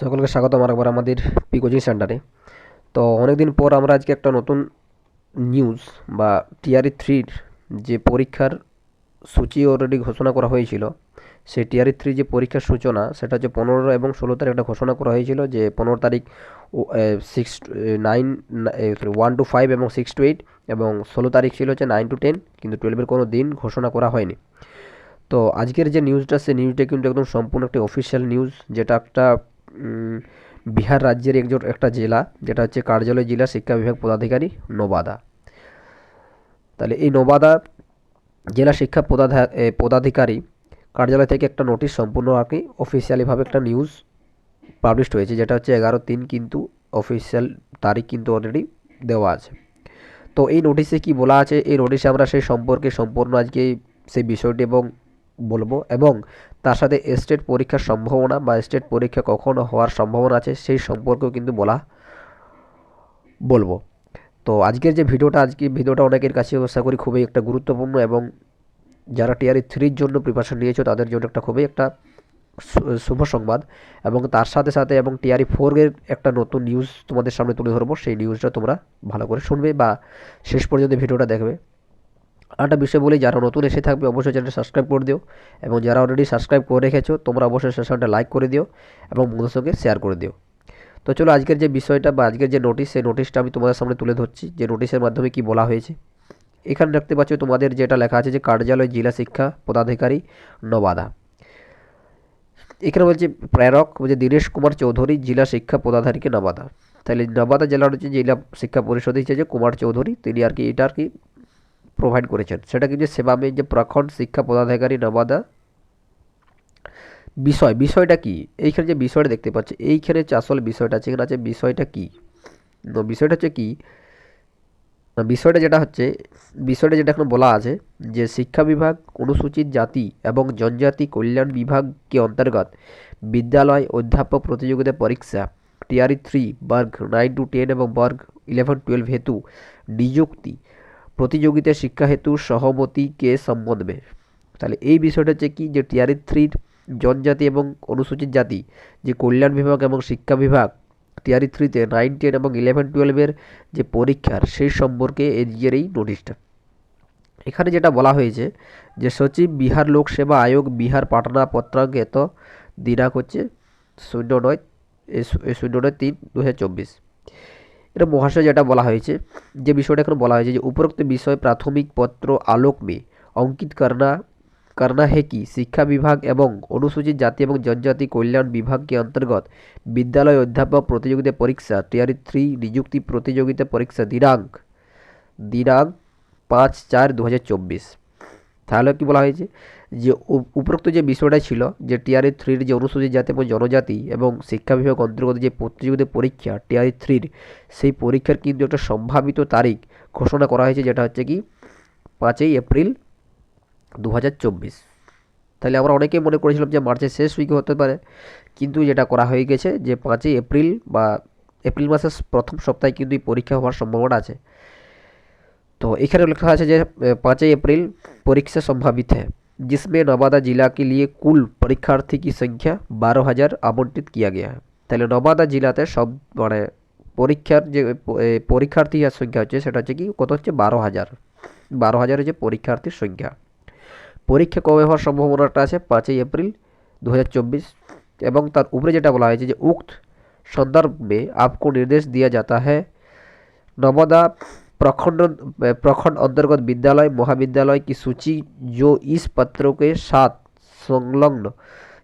সকলকে স্বাগতম আরেকবার আমাদের পি কোচিং সেন্টারে। তো অনেকদিন পর আমরা আজকে একটা নতুন নিউজ বা টিআরই থ্রির যে পরীক্ষার সূচি অলরেডি ঘোষণা করা হয়েছিল, সেই টিআরই থ্রি যে পরীক্ষার সূচনা, সেটা হচ্ছে পনেরো এবং ষোলো তারিখ একটা ঘোষণা করা হয়েছিল যে পনেরো তারিখ six nine sorry one to five এবং সিক্স টু এইট এবং ষোলো তারিখ ছিল হচ্ছে নাইন টু টেন কিন্তু টুয়েলভের কোনো দিন ঘোষণা করা হয়নি। তো আজকের যে নিউজটা সেই নিউজটা কিন্তু একদম সম্পূর্ণ একটি অফিসিয়াল নিউজ যেটা একটা বিহার রাজ্যের একজন একটা জেলা, যেটা হচ্ছে কার্যালয় জেলা শিক্ষা বিভাগ পদাধিকারী নোবাদা। তাহলে এই নবাদা জেলা শিক্ষা পদাধা- পদাধিকারী কার্যালয় থেকে একটা নোটিশ সম্পূর্ণ আর কি অফিসিয়ালিভাবে একটা নিউজ পাবলিশড হয়েছে, যেটা হচ্ছে এগারো তিন কিন্তু অফিসিয়াল তারিখ কিন্তু অলরেডি দেওয়া আছে। তো এই নোটিশে কি বলা আছে? এই নোটিশে আমরা সেই সম্পর্কে সম্পূর্ণ আজকে সেই বিষয়টি এবং বলব এবং তার সাথে স্টেট পরীক্ষার সম্ভাবনা বা স্টেট পরীক্ষা কখন হওয়ার সম্ভাবনা আছে সেই সম্পর্কেও কিন্তু বলা বলব। তো আজকের যে ভিডিওটা আজকে ভিডিওটা অনেকের কাছে আশা করি খুবই একটা গুরুত্বপূর্ণ এবং যারা টিআরই থ্রির জন্য প্রিপারেশন নিয়েছো তাদের জন্য একটা খুবই একটা শুভ সংবাদ এবং তার সাথে সাথে এবং টিআরই ফোরের একটা নতুন নিউজ তোমাদের সামনে তুলে ধরবো সেই নিউজটা তোমরা ভালো করে শুনবে বা শেষ পর্যন্ত ভিডিওটা দেখবে। আরেকটা বিষয় বলি, যারা নতুন এসে থাকবে অবশ্যই চ্যানেলটা সাবস্ক্রাইব করে দিও এবং যারা অলরেডি সাবস্ক্রাইব করে রেখেছো, তোমরা অবশ্যই সেশনটা লাইক করে দিও এবং বন্ধুদের সঙ্গে শেয়ার করে দিও। তো চলো আজকের যে বিষয়টা বা আজকের যে নোটিশ সেই নোটিশটা আমি তোমাদের সামনে তুলে ধরছি। যে নোটিশের মাধ্যমে কি বলা হয়েছে? এখানে দেখতে পাচ্ছ তোমাদের যেটা লেখা আছে যে, কার্যালয়, জেলা শিক্ষা পদাধিকারী, নবাদা। এখানে বলছে, প্রেরক বলছে দীনেশ কুমার চৌধুরী, জেলা শিক্ষা পদাধিকারী, নবাদা। তাহলে নবাদা জেলার হচ্ছে জেলা শিক্ষা পরিষদ হিসেবে কুমার চৌধুরী, তিনি আর কি, এটা আর কি প্রোভাইড করেছেন। সেটা কিন্তু সেবামে যে প্রখণ্ড শিক্ষা পদাধিকারী নবাদা, বিষয়, বিষয়টা কি? এইখানে যে বিষয়টা দেখতে পাচ্ছি, এইখানে যে আসল বিষয়টা আছে, এখানে আছে বিষয়টা কি? বিষয়টা হচ্ছে কি? বিষয়টা যেটা হচ্ছে, বিষয়টা যেটা এখন বলা আছে যে শিক্ষা বিভাগ, অনুসূচিত জাতি এবং জনজাতি কল্যাণ বিভাগকে অন্তর্গত বিদ্যালয় অধ্যাপক প্রতিযোগিতা পরীক্ষা, টিআরই থ্রি বার্গ নাইন টু টেন এবং বার্গ ইলেভেন টুয়েলভ হেতু নিযুক্তি প্রতিযোগিতা শিক্ষা হেতু সহমতি কে সম্বন্ধ। তাহলে এই বিষয়টা হচ্ছে কি? যে টিআরই থ্রির জনজাতি এবং অনুসূচিত জাতি, যে কল্যাণ বিভাগ এবং শিক্ষা বিভাগ টিআরই থ্রিতে নাইন, টেন এবং ইলেভেন, টুয়েলভের যে পরীক্ষার সেই সম্পর্কে এর এই নোটিশটা এখানে যেটা বলা হয়েছে, যে সচিব বিহার লোক সেবা আয়োগ বিহার পাটনা পত্রাঙ্ক এত দিনাঙ্ক হচ্ছে শূন্য নয় শূন্য নয় তিন দু হাজার চব্বিশ। এটা মহাশয় যেটা বলা হয়েছে যে বিষয়টা এখানে বলা হয়েছে যে উপরোক্ত বিষয় প্রাথমিক পত্র আলোক মে অঙ্কিত करना करना है कि शिक्षा विभाग एवं अनुसूचित जाति एवं जनजाति कल्याण विभाग के अंतर्गत विद्यालय अध्यापक प्रतियोगिता परीक्षा टीआरई थ्री नियुक्ति प्रतियोगिता परीक्षा दिनांक দিনাঙ্ক পাঁচ চার দু হাজার চব্বিশ তাহলে কি বলা হয়েছে যে উপরোক্ত যে বিষয়টা ছিল যে টিআরই থ্রির যে অনুসূচিত জাতি এবং জনজাতি এবং শিক্ষা বিভাগ অন্তর্গত যে প্রতিযোগিতা পরীক্ষা টিআরই থ্রির সেই পরীক্ষার কিন্তু একটা সম্ভাবিত তারিখ ঘোষণা করা হয়েছে যেটা হচ্ছে কি পাঁচই এপ্রিল দু হাজার চব্বিশ। তাহলে আমরা অনেকেই মনে করেছিলাম যে মার্চের শেষ উইকে হতে পারে, কিন্তু যেটা করা হয়ে গেছে যে পাঁচই এপ্রিল বা এপ্রিল মাসের প্রথম সপ্তাহে কিন্তু এই পরীক্ষা হওয়ার সম্ভাবনা আছে। তো এখানে লেখা আছে যে পাঁচই এপ্রিল পরীক্ষা সম্ভাবিত। হ্যাঁ जिसमें नवादा जिला के लिए कुल परीक्षार्थी की संख्या बारह हजार आवंटित किया गया है তাহলে নবাদা জেলাতে সব মানে পরীক্ষার যে এ, পরীক্ষার্থীর সংখ্যা হচ্ছে সেটা হচ্ছে কি কত হচ্ছে বারো হাজার বারো হাজার হচ্ছে পরীক্ষার্থীর সংখ্যা পরীক্ষা কবে হওয়ার সম্ভাবনাটা আছে পাঁচই এপ্রিল দু এবং তার উপরে যেটা বলা হয়েছে যে উক্ত संदर्भ में आपको निर्देश दिया जाता है नर्मदा प्रखंड प्रखंड अंतर्गत विद्यालय महाविद्यालय की सूची जो इस पत्रों के साथ संलग्न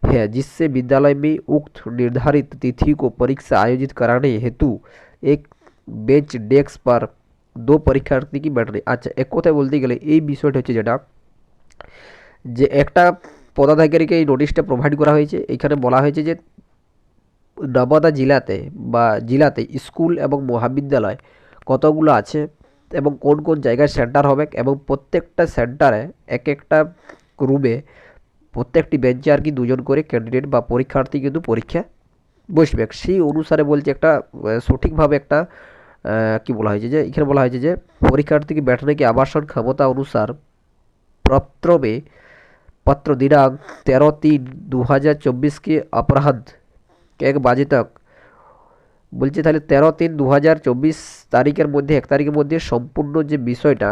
है जिससे विद्यालय में उक्त निर्धारित तिथि को परीक्षा आयोजित कराने हेतु एक बेंच डेस्क पर दो परीक्षार्थी की बैठने আচ্ছা এক কথায় বলতে গেলে এই বিষয়টা হচ্ছে যেটা যে একটা পদাধিকারীকে এই নোটিশটা প্রোভাইড করা হয়েছে এখানে বলা হয়েছে যে নবাদা জেলাতে বা জেলাতে স্কুল এবং মহাবিদ্যালয় কতগুলো আছে এবং কোন কোন জায়গায় সেন্টার হবে এবং প্রত্যেকটা সেন্টারে এক একটা রুমে প্রত্যেকটি বেঞ্চে আর কি দুজন করে ক্যান্ডিডেট বা পরীক্ষার্থী কিন্তু পরীক্ষা বসবে। সেই অনুসারে বলছে একটা সঠিকভাবে একটা কি বলা হয়েছে যে, এখানে বলা হয়েছে যে, পরীক্ষার্থীকে ব্যাটনে কি আবাসন ক্ষমতা অনুসার পত্রবে পত্র দিনাঙ্ক তেরো তিন দু হাজার চব্বিশকে के এক বাজে তক বলছে তাহলে তেরো তিন দু হাজার চব্বিশ তারিখের মধ্যে, এক তারিখের মধ্যে সম্পূর্ণ যে বিষয়টা,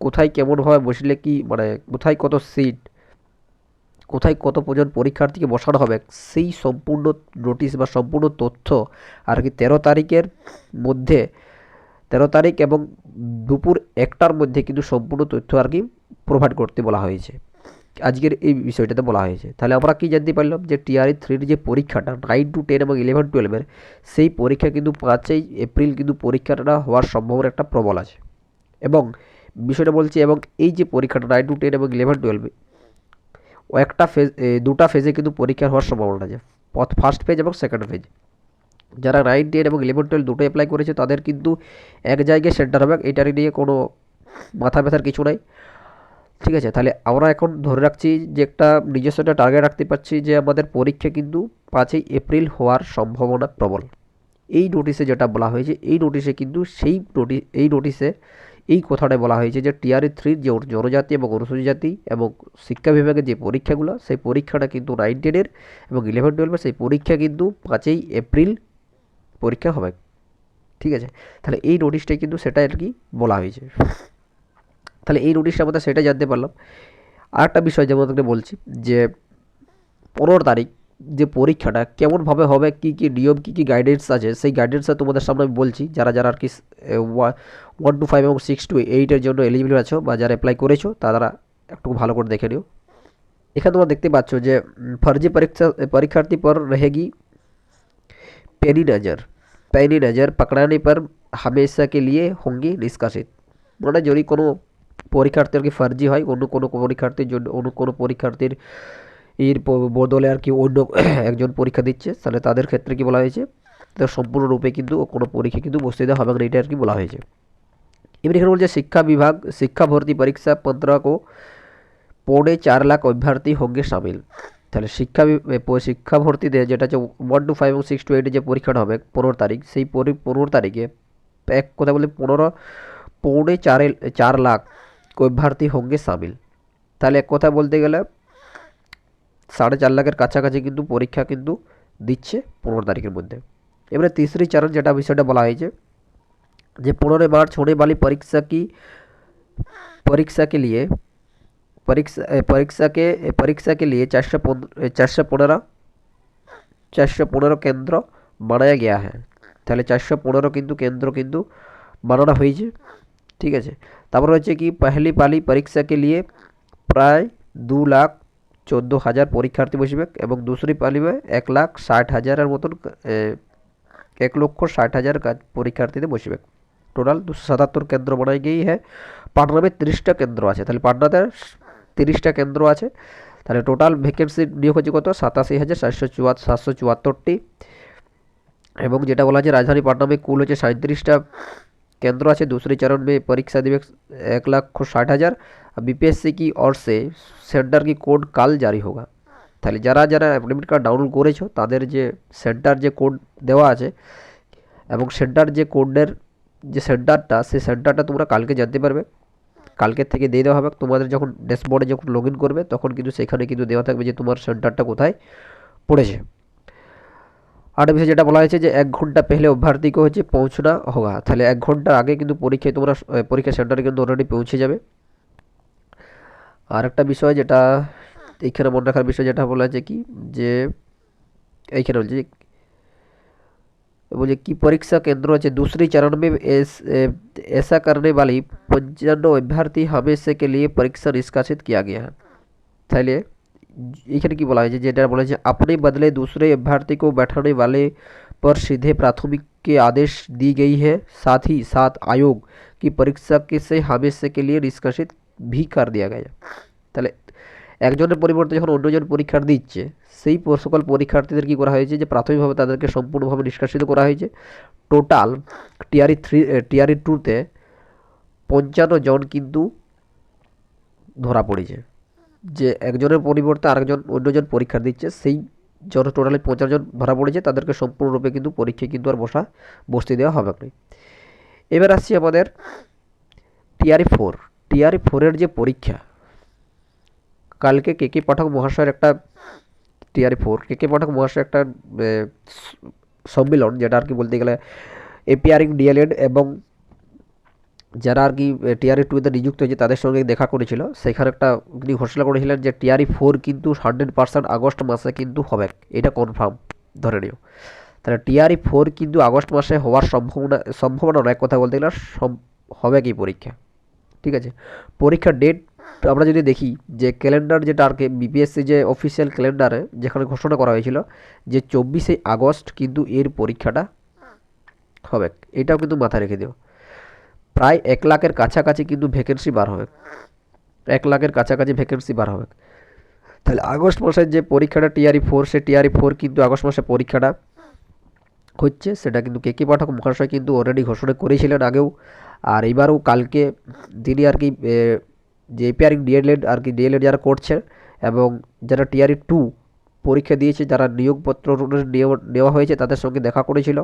কোথায় কেমনভাবে বসলে কি মানে কোথায় কত সিট, কোথায় কত পর্যন্ত পরীক্ষার্থীকে বসানো হবে, সেই সম্পূর্ণ নোটিশ বা সম্পূর্ণ তথ্য আর কি তেরো তারিখের মধ্যে, তেরো তারিখ এবং দুপুর একটার মধ্যে কিন্তু সম্পূর্ণ তথ্য আর কি প্রোভাইড করতে বলা হয়েছে। আজকের এই বিষয়টাতে বলা হয়েছে। তাহলে আমরা কি জানতে পারলাম যে টিআরই থ্রির যে পরীক্ষাটা নাইন টু টেন এবং ইলেভেন টুয়েলভের, সেই পরীক্ষা কিন্তু পাঁচই এপ্রিল কিন্তু পরীক্ষাটা হওয়ার সম্ভাবনা একটা প্রবল আছে। এবং বিষয়টা বলছি, এবং এই যে পরীক্ষাটা নাইন টু টেন এবং ইলেভেন টুয়েলভে, ও একটা ফেজ দুটা ফেজে কিন্তু পরীক্ষার হওয়ার সম্ভাবনা আছে। পথ ফার্স্ট ফেজ এবং সেকেন্ড ফেজ। যারা নাইন টেন এবং ইলেভেন টুয়েলভ দুটো অ্যাপ্লাই করেছে, তাদের কিন্তু এক জায়গায় সেন্টার হবে এটার নিয়ে কোনো মাথা ব্যথার কিছু নাই। ঠিক আছে, তাহলে আমরা এখন ধরে রাখছি যে একটা নিজস্ব একটা টার্গেট রাখতে পারছি যে আমাদের পরীক্ষা কিন্তু পাঁচই এপ্রিল হওয়ার সম্ভাবনা প্রবল। এই নোটিশে যেটা বলা হয়েছে, এই নোটিশে কিন্তু সেই নোটিশ এই নোটিশে এই কথাটা বলা হয়েছে যে টিআরই থ্রির যে জনজাতি এবং অনুসূচিত জাতি এবং শিক্ষা বিভাগের যে পরীক্ষাগুলো, সেই পরীক্ষাটা কিন্তু নাইন টেনের এবং ইলেভেন টুয়েলভের সেই পরীক্ষা কিন্তু পাঁচই এপ্রিল পরীক্ষা হবে। ঠিক আছে, তাহলে এই নোটিশটাই কিন্তু সেটা আর কি বলা হয়েছে। তাহলে এই নোটিশটা আমরা সেটা জানতে পারলাম আর একটা বিষয় যেমন তোমাকে বলছি যে পনেরো তারিখ যে পরীক্ষাটা কেমনভাবে হবে কী কী নিয়ম কী কী গাইডেন্স আছে সেই গাইডেন্সটা তোমাদের সামনে আমি বলছি যারা যারা আর কি ওয়ান টু ফাইভ এবং সিক্স টু এইটের জন্য এলিজিবল আছো বা যারা অ্যাপ্লাই করেছো তারা একটু ভালো করে দেখে নিও এখানে তোমরা দেখতে পাচ্ছ যে উম, फर्जी परीक्षा परीक्षार्थी पर रहेगी पैनी नज़र पैनी नज़र पकड़ाने पर हमेशा के लिए होंगी निष्कासित মানে যদি কোনো পরীক্ষার্থী আর কি ফার্জি হয়? অন্য কোনো পরীক্ষার্থীর জন্য, অন্য কোনো পরীক্ষার্থীর এর বদলে আর কি অন্য একজন পরীক্ষা দিচ্ছে। তাহলে তাদের ক্ষেত্রে কি বলা হয়েছে? তো সম্পূর্ণরূপে কিন্তু কোনো পরীক্ষা কিন্তু বসতে দেওয়া হবে না। এটা আর কি বলা হয়েছে। এবার এখানে বলছে, শিক্ষা বিভাগ, শিক্ষা ভর্তি পরীক্ষা পত্রকও পড়ে চার লাখ অভ্যর্থী সঙ্গে সামিল। তাহলে শিক্ষা শিক্ষা ভর্তিতে যেটা হচ্ছে ওয়ান টু ফাইভ এবং সিক্স টু এইটে যে পরীক্ষাটা হবে, পনেরো তারিখ, সেই পনেরো তারিখে এক কথা বলে পনেরো পৌনে চারে চার লাখ অভ্যর্থী হোঙ্গে সামিল তাহলে এক কথা বলতে গেলে সাড়ে চার লাখের কাছাকাছি কিন্তু পরীক্ষা কিন্তু দিচ্ছে পনেরো তারিখের মধ্যে এবারে তিসরি চরণ যেটা বিষয়টা বলা হয়েছে যে পনেরোই মার্চ होने वाली परीक्षा की परीक्षा के लिए परीक्षा ए, परीक्षा के ए, परीक्षा के लिए चार सौ चार सौ पंद्रह চারশো পনেরো কেন্দ্র বানায়া গিয়া হ্যাঁ তাহলে চারশো পনেরো কিন্তু কেন্দ্র কিন্তু বানানো হয়েছে ঠিক আছে তারপর রয়েছে কি পহলি পালি পরীক্ষাকে নিয়ে প্রায় দু লাখ চোদ্দ হাজার পরীক্ষার্থী বসবে এবং দুসরি পালিবে এক লাখ ষাট হাজারের মতন এক লক্ষ ষাট হাজার পরীক্ষার্থীতে বসবে টোটাল দুশো সাতাত্তর কেন্দ্র বানাই গিয়েই হ্যাঁ পাটনামে তিরিশটা কেন্দ্র আছে তাহলে পাটনাতে তিরিশটা কেন্দ্র আছে তাহলে টোটাল ভ্যাকেন্সি নিয়োগ হচ্ছে কত সাতাশি হাজার সাতশো চুয়া সাতশো চুয়াত্তরটি এবং যেটা বলা হচ্ছে রাজধানী পাটনামে কুল হচ্ছে সাঁত্রিশটা केंद्र আছে दूसरे चरण में परीक्षा दिवस एक लाख ষাট হাজার बीपीएससी की ओर से सेंटर की कोड কাল জারি হোগা তাহলে যারা যারা অ্যাডমিট কার্ড ডাউনলোড করেছো তাদের যে সেন্টার যে কোড দেওয়া আছে এবং সেন্টার যে কোডের যে সেন্টারটা সেই সেন্টারটা তোমরা কালকে জানতে পারবে কালকের থেকে দিয়ে দেওয়া হবে তোমাদের যখন ড্যাশবোর্ডে যখন লগ ইন করবে তখন কিন্তু সেখানে কিন্তু দেওয়া থাকবে যে তোমার সেন্টারটা কোথায় পড়েছে আর বিষয় যেটা বলা হয়েছে যে এক ঘন্টা পেহলে অভ্যর্থীকে হচ্ছে পৌঁছনা হোগা তাহলে এক ঘন্টা আগে কিন্তু পরীক্ষায় তোমরা আহ, পরীক্ষা সেন্টারে কিন্তু অলরেডি পৌঁছে যাবে আর একটা বিষয় যেটা এইখানে মনে রাখার বিষয় যেটা বলা আছে কি যে এইখানে বলছে যে मुझे की परीक्षा केंद्रों से दूसरी चरण में ऐस, ए, ऐसा करने वाली पंचानवे अभ्यर्थी हमेशा के लिए परीक्षा निष्कासित किया गया है তাহলে এখানে কি বলা হয়েছে যেটা বলা হয়েছে अपने बदले दूसरे अभ्यर्थी को बैठाने वाले पर सीधे प्राथमिक के आदेश दी गई है साथ ही साथ आयोग की परीक्षा के से हमेशा के लिए निष्कासित भी कर दिया गया তাহলে একজনের পরিবর্তে যখন অন্যজন পরীক্ষা দিচ্ছে সেই প- সকল পরীক্ষার্থীদের কী করা হয়েছে যে প্রাথমিকভাবে তাদেরকে সম্পূর্ণভাবে নিষ্কাশিত করা হয়েছে টোটাল টিআরই থ্রি টিআরই টুতে পঞ্চান্ন জন কিন্তু ধরা পড়েছে যে একজনের পরিবর্তে আরেকজন, অন্যজন পরীক্ষা দিচ্ছে, সেই জন টোটালি পঞ্চান্ন জন ধরা পড়েছে, তাদেরকে সম্পূর্ণরূপে কিন্তু পরীক্ষায় কিন্তু আর বসা, বসতে দেওয়া হবে না। এবার আসছি আমাদের টিআরই ফোর। টিআরই ফোরের যে পরীক্ষা, কালকে কে কে পাঠক মহাশয়ের একটা টিআরই ফোর, কে কে পাঠক মহাশয় একটা সম্মেলন, যেটা আর কি বলতে গেলে এপিআরিং ডিএলএড এবং যারা আর কি টিআরই টুতে নিযুক্ত হয়েছে, তাদের সঙ্গে দেখা করেছিল। সেখানে একটা তিনি ঘোষণা করেছিলেন যে টিআরই ফোর কিন্তু হান্ড্রেড পার্সেন্ট আগস্ট মাসে কিন্তু হবে। এটা কনফার্ম ধরে নিও। তাহলে টিআরই ফোর কিন্তু আগস্ট মাসে হওয়ার সম্ভাবনা সম্ভাবনা এক কথা বলতে গেলে হবে কি পরীক্ষা? ঠিক আছে? পরীক্ষার ডেট আমরা যদি দেখি, যে ক্যালেন্ডার যেটা আর কি বিপিএসসি যে অফিসিয়াল ক্যালেন্ডারে যেখানে ঘোষণা করা হয়েছিল, যে চব্বিশে আগস্ট কিন্তু এর পরীক্ষাটা হবে। এটাও কিন্তু মাথায় রেখে দিও। প্রায় এক লাখের কাছাকাছি কিন্তু ভ্যাকেন্সি বার হবে। এক লাখের কাছাকাছি ভ্যাকেন্সি বার হবে। তাহলে আগস্ট মাসের যে পরীক্ষাটা, টিআরই ফোর সে টিআরই ফোর কিন্তু আগস্ট মাসে পরীক্ষাটা হচ্ছে, সেটা কিন্তু কে কে পাঠক, মহাশয় কিন্তু অলরেডি ঘোষণা করেছিলেন আগেও। আর এবারও কালকে তিনি আর কি যে এপিআরিং ডিএলএড আর কি ডিএলএড যারা করছে এবং যারা টিআরই টু পরীক্ষা দিয়েছে, যারা নিয়োগপত্র নেওয়া হয়েছে, তাদের সঙ্গে দেখা করেছিল।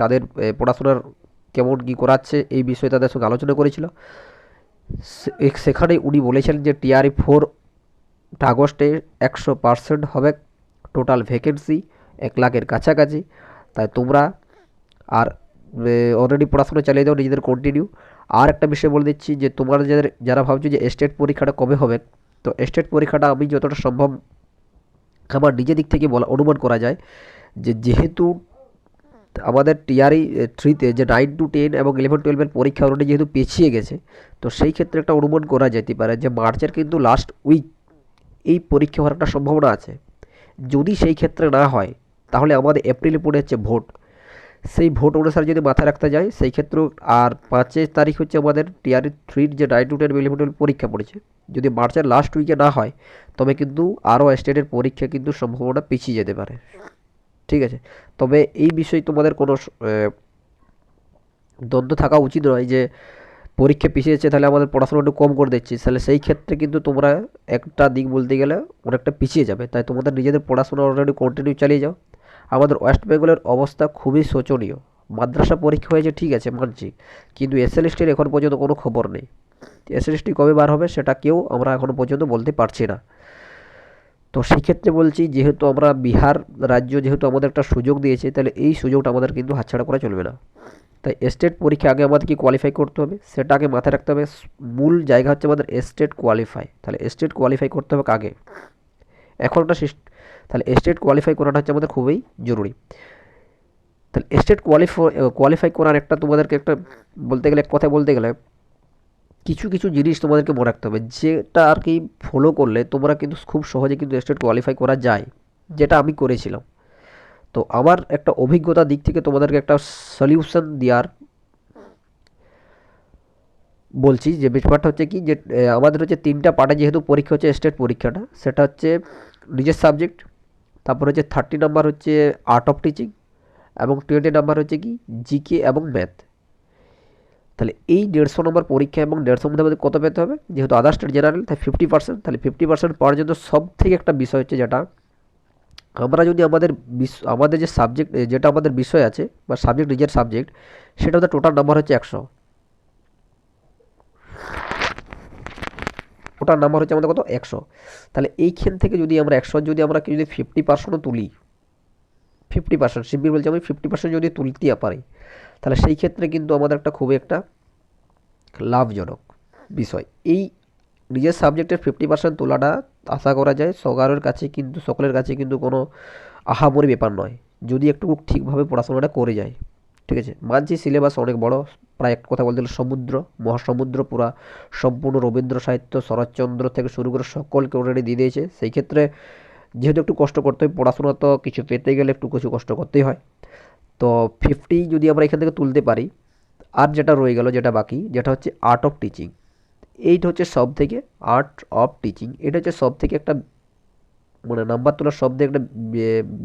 তাদের পড়াশোনার কেমন কী করাচ্ছে এই বিষয়ে তাদের সঙ্গে আলোচনা করেছিল। সেখানে উনি বলেছিলেন যে টিআরই ফোর আগস্টে একশো পার্সেন্ট হবে টোটাল ভ্যাকেন্সি, এক লাখের কাছাকাছি। তাই তোমরা আর অলরেডি পড়াশোনা চালিয়ে দাও, নিজেদের কন্টিনিউ আর একটা বিষয় বলে দিচ্ছি যে তোমরা যাদের, যারা ভাবছ যে স্টেট পরীক্ষাটা কবে হবে, তো স্টেট পরীক্ষাটা আমি যতটা সম্ভব আমার নিজের দিক থেকে বলা, অনুমান করা যায় যে যেহেতু আমাদের টিআরই থ্রিতে যে নাইন টু টেন এবং ইলেভেন টুয়েলভের পরীক্ষা অলরেডি যেহেতু পেছিয়ে গেছে, তো সেই ক্ষেত্রে একটা অনুমান করা যেতে পারে যে মার্চের কিন্তু লাস্ট উইক এই পরীক্ষা হওয়ার একটা সম্ভাবনা আছে। যদি সেই ক্ষেত্রে না হয়, তাহলে আমাদের এপ্রিলে পড়ে হচ্ছে ভোট। সেই ভোট অনুসারে যদি মাথায় রাখতে যায় সেই ক্ষেত্রেও আর পাঁচই তারিখ হচ্ছে আমাদের টিআরই থ্রির যে nine to ten eleven twelve পরীক্ষা পড়েছে। যদি মার্চের লাস্ট উইকে না হয়, তবে কিন্তু আরও স্টেটের পরীক্ষা কিন্তু সম্ভাবনা পিছিয়ে যেতে পারে। ঠিক আছে? তবে এই বিষয়ে তোমাদের কোনো দ্বন্দ্ব থাকা উচিত নয় যে পরীক্ষা পিছিয়েছে, তাহলে আমাদের পড়াশোনা একটু কম করে দিচ্ছি তাহলে সেই ক্ষেত্রে কিন্তু তোমরা একটা দিক বলতে গেলে অনেকটা পিছিয়ে যাবে। তাই তোমাদের নিজেদের পড়াশোনা অলরেডি কন্টিনিউ চালিয়ে যাও। আমাদের ওয়েস্ট বেঙ্গলের অবস্থা খুবই শোচনীয়। মাদ্রাসা পরীক্ষা হয়েছে, ঠিক আছে, মানছি। কিন্তু এসএলএসটির এখন পর্যন্ত কোনো খবর নেই। এসএলএসটি কবে বার হবে সেটা কেউ আমরা এখনও পর্যন্ত বলতে পারছি না। তো সেক্ষেত্রে বলছি, যেহেতু আমরা বিহার রাজ্য যেহেতু আমাদের একটা সুযোগ দিয়েছে, তাহলে এই সুযোগটা আমাদের কিন্তু হাতছাড়া করা চলবে না। তাই স্টেট পরীক্ষা আগে আমাদেরকে কোয়ালিফাই করতে হবে? সেটা আগে মাথায় রাখতে হবে। মূল জায়গা হচ্ছে আমাদের স্টেট কোয়ালিফাই তাহলে স্টেট কোয়ালিফাই করতে হবে আগে এখন একটা তাহলে স্টেট কোয়ালিফাই করাটা হচ্ছে আমাদের খুবই জরুরি। তাহলে স্টেট কোয়ালিফাই কোয়ালিফাই করার একটা তোমাদেরকে একটা বলতে গেলে কথায় বলতে গেলে কিছু কিছু জিনিস তোমাদেরকে মনে রাখতে হবে। যেটা আর কি ফলো করলে তোমরা কিন্তু খুব সহজে কিন্তু স্টেট কোয়ালিফাই করা যায়, যেটা আমি করেছিলাম। তো আমার একটা অভিজ্ঞতার দিক থেকে তোমাদেরকে একটা সলিউশন দেওয়ার বলছি। যে ব্যাপারটা হচ্ছে কি, যে আমাদের হচ্ছে তিনটা পার্টে যেহেতু পরীক্ষা হচ্ছে স্টেট পরীক্ষাটা, সেটা হচ্ছে নিজের সাবজেক্ট তারপর হচ্ছে থার্টি নাম্বার হচ্ছে আর্ট অফ টিচিং এবং টোয়েন্টি নাম্বার হচ্ছে কি জিকে এবং ম্যাথ তাহলে এই দেড়শো নম্বর পরীক্ষা এবং দেড়শোর মধ্যে আমাদের কত পেতে হবে? যেহেতু আদার স্টেট জেনারেল তাই ফিফটি পার্সেন্ট তাহলে ফিফটি পার্সেন্ট পাওয়ার জন্য সব থেকে একটা বিষয় হচ্ছে যেটা, আমরা যদি আমাদের আমাদের যে সাবজেক্ট যেটা আমাদের বিষয় আছে বা সাবজেক্ট নিজের সাবজেক্ট সেটা আমাদের টোটাল নাম্বার হচ্ছে একশো। টোটাল নাম্বার হচ্ছে আমাদের কত? একশো। তাহলে এইখান থেকে যদি আমরা একশো, যদি আমরা যদি ফিফটি পার্সেন্টও তুলি ফিফটি পার্সেন্ট শিবির বলছে আমি ফিফটি পার্সেন্ট যদি তুলতে পারি তাহলে সেই ক্ষেত্রে কিন্তু আমাদের একটা খুবই একটা লাভজনক বিষয়। এই নিজের সাবজেক্টের ফিফটি পার্সেন্ট তোলাটা আশা করা যায় সকালের কাছে কিন্তু, সকলের কাছে কিন্তু কোনো আহামরি ব্যাপার নয়। যদি একটু ঠিকভাবে পড়াশোনাটা করে যায়, ঠিক আছে? মানছি সিলেবাস অনেক বড়, প্রায় এক কথা বলতে গেলে সমুদ্র, মহাসমুদ্র পুরা সম্পূর্ণ রবীন্দ্র সাহিত্য, শরৎচন্দ্র থেকে শুরু করে সকলকে অলরেডি দিয়ে দিয়েছে। সেই ক্ষেত্রে যেহেতু একটু কষ্ট করতে হয়, পড়াশোনা তো কিছু পেতে গেলে একটু কিছু কষ্ট করতেই হয়। তো ফিফটি যদি আমরা এখান থেকে তুলতে পারি, আর যেটা রয়ে গেল, যেটা বাকি, যেটা হচ্ছে আর্ট অফ টিচিং এইটা হচ্ছে সব থেকে আর্ট অফ টিচিং এটা হচ্ছে সব থেকে একটা মানে নাম্বার তোলার সব থেকে একটা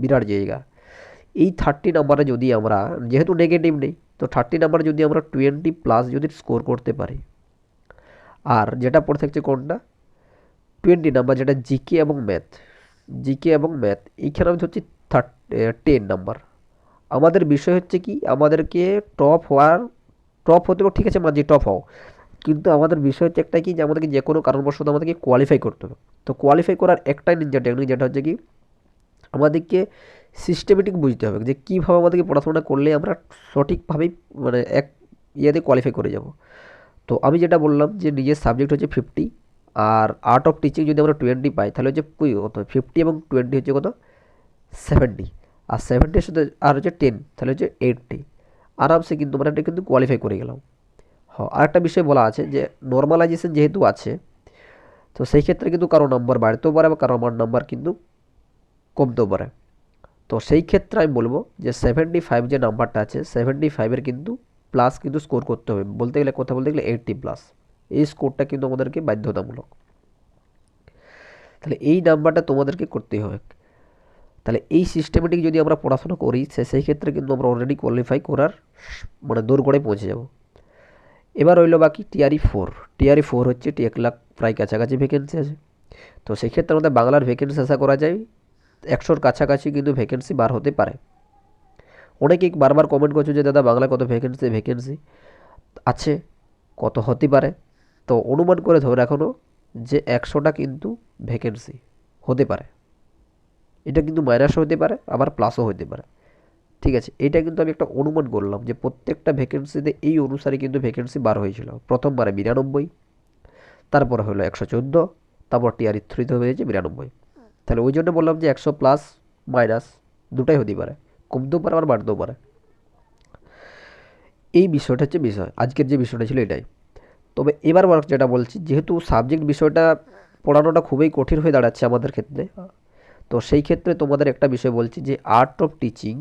বিরাট জায়গা। এই থার্টি নাম্বারে যদি আমরা, যেহেতু নেগেটিভ নেই, তো থার্টি নাম্বারে যদি আমরা টোয়েন্টি প্লাস যদি স্কোর করতে পারি, আর যেটা পড়ে থাকছে কোনটা? টোয়েন্টি নাম্বার যেটা জিকে এবং ম্যাথ জিকে এবং ম্যাথ এইখানে আমি ধরছি থার্ট টেন নাম্বার আমাদের বিষয় হচ্ছে কি, আমাদেরকে টপ হওয়ার টপ হতে ঠিক আছে মাঝে টপ হও, কিন্তু আমাদের বিষয় হচ্ছে একটা কি যে আমাদেরকে যে কোনো কারণবশত আমাদেরকে কোয়ালিফাই করতে হবে। তো কোয়ালিফাই করার একটাই নিনজা টেকনিক যেটা হচ্ছে কি, আমাদেরকে সিস্টেমেটিক বুঝতে হবে যে কীভাবে আমাদেরকে পড়াশোনা করলে আমরা সঠিকভাবেই মানে এক ইয়েতে কোয়ালিফাই করে যাব। তো আমি যেটা বললাম যে নিজের সাবজেক্ট হচ্ছে ফিফটি আর আর্ট অফ টিচিং যদি আমরা টোয়েন্টি পাই, তাহলে হচ্ছে কত? ফিফটি এবং টোয়েন্টি হচ্ছে কত? সেভেন্টি আর সেভেন্টির সাথে আর হচ্ছে টেন তাহলে হচ্ছে এইটটি আরামসে কিন্তু মানে এটা কিন্তু কোয়ালিফাই করে গেলাম। হ্যাঁ আরেকটা বিষয় বলা আছে যে নর্মালাইজেশন যেহেতু আছে, তো সেই ক্ষেত্রে কিন্তু কারও নাম্বার বাড়তেও পারে বা কারও আমার নাম্বার কিন্তু কমতেও পারে। তো সেই ক্ষেত্রে আমি বলব যে সেভেন্টি ফাইভ যে নাম্বারটা আছে সেভেন্টি ফাইভের কিন্তু প্লাস কিন্তু স্কোর করতে হবে। বলতে গেলে কথা বলতে গেলে এইটটি প্লাস এই স্কোরটা কিন্তু আমাদেরকে বাধ্যতামূলক। তাহলে এই নাম্বারটা তোমাদেরকে করতেই হবে। তাহলে এই সিস্টেমেটিক যদি আমরা পড়াশোনা করি, সে সেই ক্ষেত্রে কিন্তু আমরা অলরেডি কোয়ালিফাই করার মানে দোরগড়ে পৌঁছে যাব। এবার রইল বাকি টিআরই ফোর টিআরই ফোর হচ্ছে টি এক লাখ প্রায় কাছাকাছি ভ্যাকেন্সি আছে। তো সেক্ষেত্রে আমাদের বাংলার ভ্যাকেন্সি আশা করা যায়, একশোর কাছাকাছি কিন্তু ভ্যাকেন্সি বার হতে পারে। অনেকেই বারবার কমেন্ট করছ যে, দাদা, বাংলায় কত ভ্যাকেন্সি ভ্যাকেন্সি আছে? কত হতে পারে? তো অনুমান করে ধরে রাখুন যে একশোটা কিন্তু ভ্যাকেন্সি হতে পারে। এটা কিন্তু মাইনাসও হতে পারে, আবার প্লাসও হতে পারে। ঠিক আছে, এটা কিন্তু আমি একটা অনুমান করলাম যে প্রত্যেকটা ভ্যাকেন্সিতে এই অনুসারে কিন্তু ভ্যাকেন্সি বার হয়েছিল। প্রথমবারে বিরানব্বই, তারপর হলো একশো চোদ্দ, তারপর টিআরই থ্রিতে হয়েছে বিরানব্বই। তাহলে ওই জন্য বললাম যে একশো প্লাস মাইনাস দুটাই হতে পারে। কমতেও পারে, আবার বাড়তেও পারে। এই বিষয়টা হচ্ছে বিষয়। আজকের যে বিষয়টা ছিল এটাই। তবে এবার যেটা বলছি, যেহেতু সাবজেক্ট বিষয়টা পড়ানোটা খুবই কঠিন হয়ে দাঁড়াচ্ছে আমাদের ক্ষেত্রে তো সেই ক্ষেত্রে তোমাদের একটা বিষয় বলছি যে art of teaching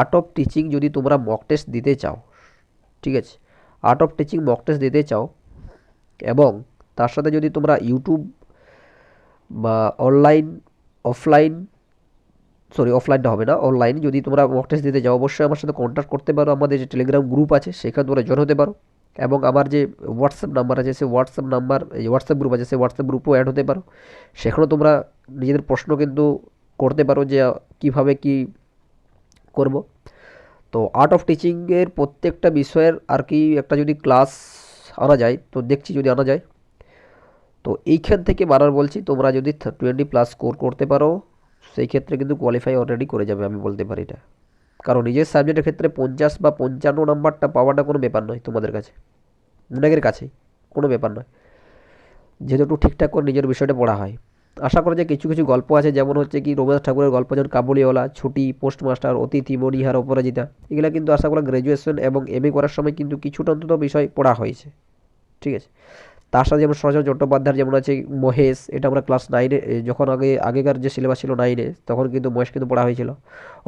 art of teaching যদি তোমরা মক টেস্ট দিতে চাও, ঠিক আছে? Art of teaching mock test দিতে চাও এবং তার সাথে যদি তোমরা ইউটিউব বা অনলাইন অফলাইন সরি অফলাইনটা হবে না অনলাইন যদি তোমরা মক টেস্ট দিতে যাও, অবশ্যই আমার সাথে কন্ট্যাক্ট করতে পারো, আমাদের যে টেলিগ্রাম গ্রুপ আছে, সেখানে তোমরা জয়েন হতে পারো। এবং আমার যে হোয়াটসঅ্যাপ নাম্বার আছে, সেই হোয়াটসঅ্যাপ নাম্বার এই হোয়াটসঅ্যাপ গ্রুপ আছে, সেই হোয়াটসঅ্যাপ গ্রুপেও অ্যাড হতে পারো। সেখানেও তোমরা নিজেদের প্রশ্ন কিন্তু করতে পারো যে কীভাবে কি করব। তো আর্ট অফ টিচিংয়ের প্রত্যেকটা বিষয়ের আর কি একটা যদি ক্লাস আনা যায়, তো দেখছি যদি আনা যায়। তো এইখান থেকে বারবার বলছি, তোমরা যদি টোয়েন্টি প্লাস স্কোর করতে পারো, সেই ক্ষেত্রে কিন্তু কোয়ালিফাই অলরেডি করে যাবে, আমি বলতে পারি এটা। কারণ নিজের সাবজেক্টের ক্ষেত্রে পঞ্চাশ বা পঞ্চান্ন নাম্বারটা পাওয়াটা কোনো ব্যাপার নয় তোমাদের কাছে। অনেকের কাছেই, কোনো ব্যাপার নয়। যেহেতু একটু ঠিকঠাক করে নিজের বিষয়টা পড়া হয়। আশা করা যায় কিছু কিছু গল্প আছে, যেমন হচ্ছে কি রবীন্দ্রনাথ ঠাকুরের গল্প, যেমন কাবুলিওয়ালা, ছুটি, পোস্টমাস্টার, অতিথি, মণিহার, অপরাজিতা, এগুলো কিন্তু আশা করা গ্র্যাজুয়েশন এবং এম করার সময় কিন্তু কিছুটা অন্তত বিষয় পড়া হয়েছে। ঠিক আছে? তার সাথে যেমন সরঞ্জন চট্টোপাধ্যায়ের যেমন আছে মহেশ, এটা আমরা ক্লাস নাইনে যখন আগে, আগেকার যে সিলেবাস ছিল নাইনে তখন কিন্তু মহেশ কিন্তু পড়া হয়েছিল।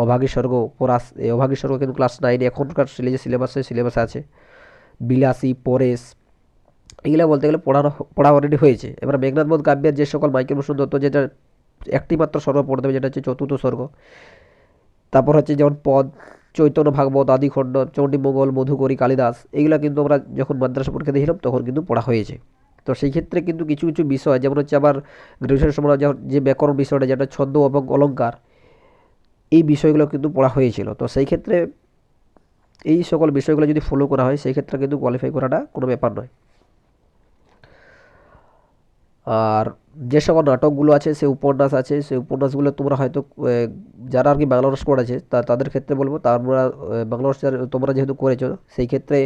অভাগী স্বর্গ, পরাস অভাগী স্বর্গ কিন্তু ক্লাস নাইনে এখনকার যে সিলেবাসে সিলেবাস আছে। বিলাসী, পরেশ, এগুলো বলতে গেলে পড়ানো, পড়া অলরেডি হয়েছে। এবার মেঘনাথ বোধ কাব্যের যে সকল মাইকেল বসুন দত্ত, যেটা একটি মাত্র স্বর্গ পড়তে হবে, যেটা হচ্ছে চতুর্থ স্বর্গ। তারপর হচ্ছে যেমন পদ চৈতন্য ভাগবত, আদিখণ্ড, চণ্ডীমঙ্গল, মধুকরী, কালিদাস এগুলো কিন্তু আমরা যখন মাদ্রাসা পরীক্ষা দিয়েছিলাম তখন কিন্তু পড়া হয়েছে। তো সেই ক্ষেত্রে কিন্তু কিছু কিছু বিষয়, যেমন হচ্ছে আবার গ্রাজুয়েশনের সময় যখন যে ব্যাকরণ বিষয়টা, যেটা ছন্দ এবং অলঙ্কার, এই বিষয়গুলো কিন্তু পড়া হয়েছিল। তো সেই ক্ষেত্রে এই সকল বিষয়গুলো যদি ফলো করা হয়, সেই ক্ষেত্রে কিন্তু কোয়ালিফাই করাটা কোনো ব্যাপার নয়। আর যে সকল নাটকগুলো আছে, সে উপন্যাস আছে সেই উপন্যাসগুলো তোমরা হয়তো যারা আর কি বাংলা অনার্স করেছে তা, তাদের ক্ষেত্রে বলব তোমরা বাংলা তোমরা যেহেতু করেছ, সেই ক্ষেত্রে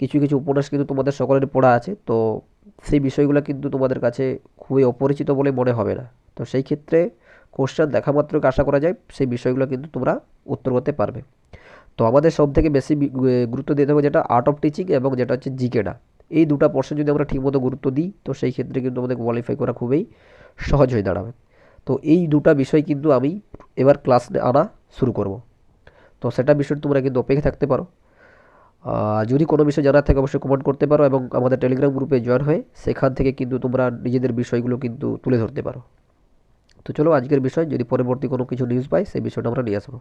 কিছু কিছু উপন্যাস কিন্তু তোমাদের সকলের পড়া আছে, তো সেই বিষয়গুলো কিন্তু তোমাদের কাছে খুবই অপরিচিত বলে মনে হবে না। তো সেই ক্ষেত্রে কোশ্চেন দেখা মাত্রকে আশা করা যায়, সেই বিষয়গুলো কিন্তু তোমরা উত্তর করতে পারবে। তো আমাদের সব থেকে বেশি গুরুত্ব দিতে হবে যেটা আর্ট অফ টিচিং এবং যেটা হচ্ছে জিকেডা এই দুটো পোর্শন যদি আমরা ঠিকমতো গুরুত্ব দিই, তো সেই ক্ষেত্রে কিন্তু আমাদের কোয়ালিফাই করা খুবই সহজ হয়ে দাঁড়াবে। তো এই দুটা বিষয় কিন্তু আমি এবার ক্লাস আনা শুরু করব। তো সেটা বিষয় তোমরা কিন্তু অপেক্ষা থাকতে পারো। যদি কোনো বিষয় জানার থাকে অবশ্যই কমেন্ট করতে পারো এবং আমাদের টেলিগ্রাম গ্রুপে জয়েন হয়ে সেখান থেকে কিন্তু তোমরা নিজেদের বিষয়গুলো কিন্তু তুলে ধরতে পারো। তো চলো আজকের বিষয়, যদি পরবর্তী কোনো কিছু নিউজ পাই, সেই বিষয়টা আমরা নিয়ে আসব।